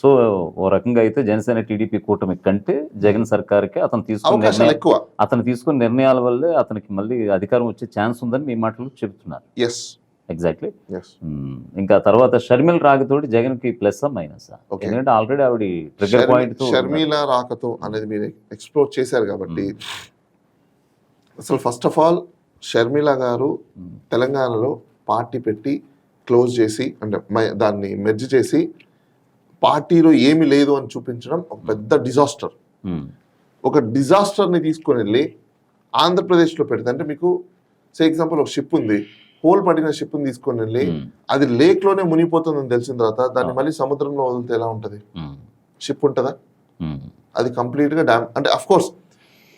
So ఓ రకంగా అయితే Janasena TDP కూటమి కంటే జగన్ సర్కార్కి అతను తీసుకున్న ఎక్కువ. అతను తీసుకున్న నిర్ణయాల వల్లే అతనికి మళ్ళీ అధికారం వచ్చే ఛాన్స్ ఉందని మీ మాటలు చెబుతున్నారు. ఎస్ ఎగ్జాక్ట్లీ ఇంకా తర్వాత షర్మిల్ రాకతోటి జగన్కి ప్లస్ మైనస్. ఎందుకంటే ఆల్రెడీ ఆవిడ ట్రిగర్ పాయింట్ షర్మిల రాకతో అనేది మీరు ఎక్స్ప్లోర్ చేశారు కాబట్టి అసలు ఫస్ట్ ఆఫ్ ఆల్ షర్మిల గారు. తెలంగాణలో పార్టీ పెట్టి క్లోజ్ చేసి అంటే దాన్ని మెర్జ్ చేసి పార్టీలో ఏమీ లేదు అని చూపించడం ఒక పెద్ద డిజాస్టర్ ఉమ్, ఒక డిజాస్టర్ని తీసుకొని వెళ్ళి ఆంధ్రప్రదేశ్లో పెడితే అంటే మీకు సే ఎగ్జాంపుల్ ఒక షిప్ ఉంది. హోల్ పడిన షిప్ని తీసుకొని వెళ్ళి ఉమ్, అది లేక్లోనే మునిగిపోతుందని తెలిసిన తర్వాత దాన్ని మళ్ళీ సముద్రంలో వదిలితే ఎలా ఉంటుంది? షిప్ ఉంటుందా? ఉమ్, అది కంప్లీట్గా డ్యామ్ అంటే అఫ్ కోర్స్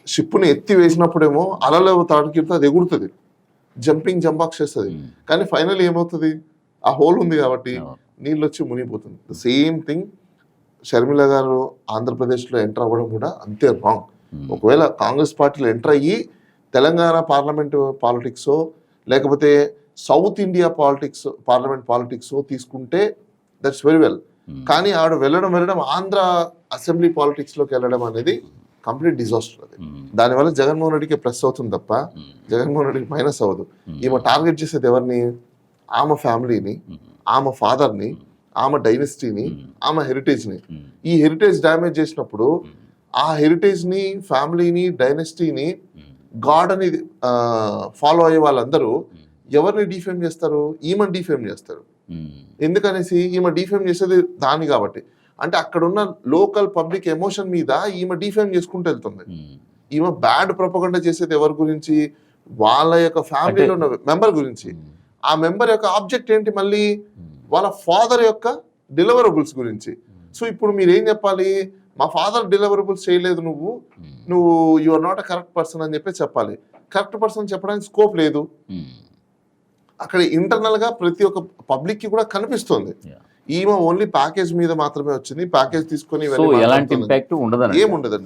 షిప్ని ఎత్తి వేసినప్పుడేమో అలలో తాడుకిడితే అది ఎగురుతుంది. జంపింగ్ జంపాక్స్ చేస్తుంది. కానీ ఫైనల్ ఏమవుతుంది? ఆ హోల్ ఉంది కాబట్టి. నీళ్ళు వచ్చి మునిగిపోతుంది సేమ్ థింగ్ షర్మిల గారు ఆంధ్రప్రదేశ్లో ఎంటర్ అవ్వడం కూడా అంతే రాంగ్ ఉమ్, ఒకవేళ కాంగ్రెస్ పార్టీలో ఎంటర్ అయ్యి తెలంగాణ పార్లమెంట్ పాలిటిక్స్ లేకపోతే south India politics parliament politics తీసుకుంటే దట్స్ వెరీ వెల్. కానీ ఆవిడ వెళ్ళడం వెళ్ళడం ఆంధ్ర అసెంబ్లీ పాలిటిక్స్లోకి వెళ్ళడం అనేది కంప్లీట్ డిజాస్టర్ అది. ఉమ్, దానివల్ల జగన్మోహన్ రెడ్డికి ప్లస్ అవుతుంది తప్ప ఉమ్, జగన్మోహన్ రెడ్డికి మైనస్ అవ్వదు. ఈమె టార్గెట్ చేసేది ఎవరిని? ఆమె ఫ్యామిలీని. ఆమె ఫాదర్ని ఆమె డైనెస్టీని ఆమె హెరిటేజ్ని. ఈ హెరిటేజ్ డ్యామేజ్ చేసినప్పుడు ఆ హెరిటేజ్ని ఫ్యామిలీని డైనెస్టీని గాడ్ అని ఫాలో అయ్యే వాళ్ళందరూ ఎవరిని డిఫేమ్ చేస్తారు? ఈమెను డిఫేమ్ చేస్తారు. ఎందుకనేసి ఈమె డిఫేమ్ చేసేది దాని కాబట్టి. అంటే అక్కడ ఉన్న లోకల్ పబ్లిక్ ఎమోషన్ మీద ఈమె డిఫేమ్ చేసుకుంటూ వెళ్తుంది. ఈమె బ్యాడ్ ప్రొపగండ చేసేది ఎవరి గురించి? వాళ్ళ యొక్క ఫ్యామిలీలో ఉన్న మెంబర్ గురించి. ఆ మెంబర్ యొక్క ఆబ్జెక్ట్ ఏంటి మళ్ళీ? వాళ్ళ ఫాదర్ యొక్క డెలివరబుల్స్ గురించి. సో ఇప్పుడు మీరు ఏం చెప్పాలి? మా ఫాదర్ డెలివరబుల్స్ చేయలేదు నువ్వు. నువ్వు you are not a correct person అని చెప్పి చెప్పాలి. కరెక్ట్ పర్సన్ చెప్పడానికి స్కోప్ లేదు. అక్కడ ఇంటర్నల్గా ప్రతి ఒక్క పబ్లిక్కి కూడా కనిపిస్తుంది. ఈమె ఓన్లీ ప్యాకేజ్ మీద మాత్రమే వచ్చింది. ప్యాకేజ్ తీసుకొని ఏముండదండి.